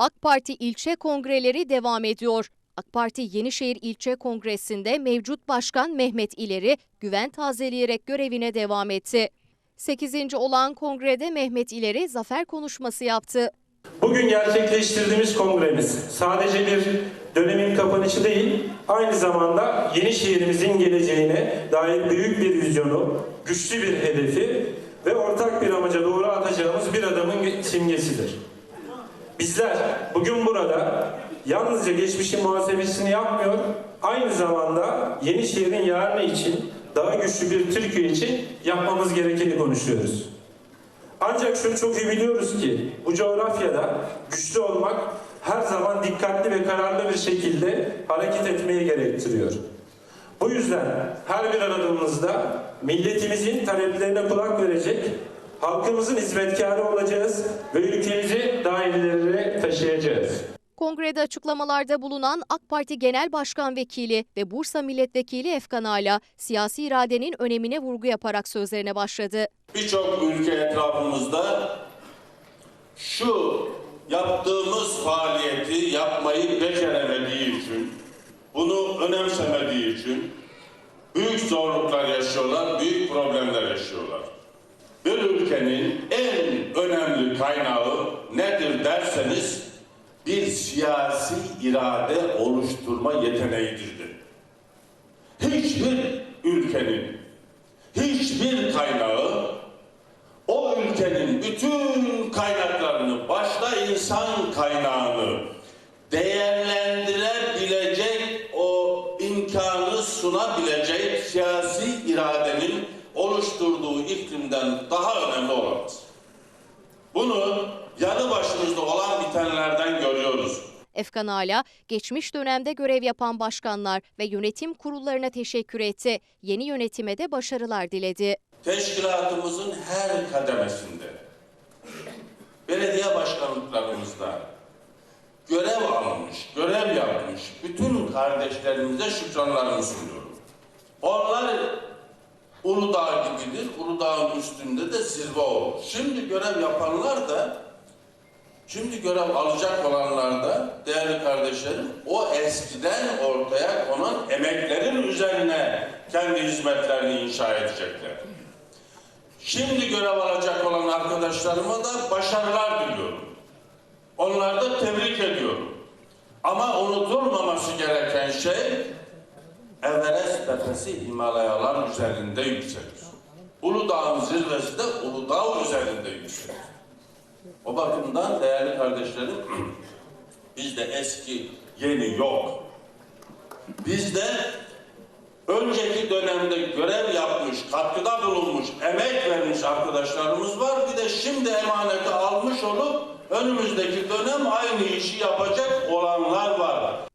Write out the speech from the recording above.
AK Parti ilçe kongreleri devam ediyor. AK Parti Yenişehir İlçe Kongresi'nde mevcut başkan Mehmet İleri güven tazeleyerek görevine devam etti. 8. olan kongrede Mehmet İleri zafer konuşması yaptı. Bugün gerçekleştirdiğimiz kongremiz sadece bir dönemin kapanışı değil, aynı zamanda yeni şehrimizin geleceğine dair büyük bir vizyonu, güçlü bir hedefi ve ortak bir amaca doğru atacağımız bir adamın simgesidir. Bizler bugün burada yalnızca geçmişin muhasebesini yapmıyor, aynı zamanda yeni şehrin yarını için, daha güçlü bir Türkiye için yapmamız gerekeni konuşuyoruz. Ancak şunu çok iyi biliyoruz ki bu coğrafyada güçlü olmak her zaman dikkatli ve kararlı bir şekilde hareket etmeyi gerektiriyor. Bu yüzden her bir aradığımızda milletimizin taleplerine kulak verecek, halkımızın hizmetkarı olacağız ve ülkemizi daha ilerilere taşıyacağız. Kongrede açıklamalarda bulunan AK Parti Genel Başkan Vekili ve Bursa Milletvekili Efkan Ala siyasi iradenin önemine vurgu yaparak sözlerine başladı. Birçok ülke etrafımızda şu yaptığımız faaliyeti yapmayı beceremediği için, bunu önemsemediği için büyük zorluklar yaşıyorlar, büyük problemler yaşıyorlar. Bir ülkenin en önemli kaynağı nedir derseniz bir siyasi irade oluşturma yeteneğidir. Hiçbir ülkenin hiçbir kaynağı o ülkenin bütün kaynaklarını, başta insan kaynağını değerlendirebilecek o imkanı sunabilecek siyasi iradenin oluşturduğu iklimden daha önemli olamaz. Bunu yanı başımızda olan bitenlerden görüyoruz. Efkan Ala, geçmiş dönemde görev yapan başkanlar ve yönetim kurullarına teşekkür etti. Yeni yönetime de başarılar diledi. teşkilatımızın her kademesinde, belediye başkanlıklarımızda görev almış, görev yapmış bütün kardeşlerimize şükranlarımı sunuyorum. Onlar Uludağ gibidir, Uludağ'ın üstünde de zirve olur. Şimdi görev yapanlar da, şimdi görev alacak olanlar da değerli kardeşlerim, o eskiden ortaya konan emeklerin üzerine kendi hizmetlerini inşa edecekler. Şimdi görev alacak olan arkadaşlarıma da başarılar diliyorum. Onları da tebrik ediyorum. Ama unutulmaması gereken şey Tepesi Himalayalar üzerinde yükselir. Uludağ'ın zirvesi de Uludağ üzerinde yükselir. O bakımdan değerli kardeşlerim bizde eski yeni yok. Bizde önceki dönemde görev yapmış, katkıda bulunmuş, emek vermiş arkadaşlarımız var. Bir de şimdi emaneti almış olup önümüzdeki dönem aynı işi yapacak olanlar var.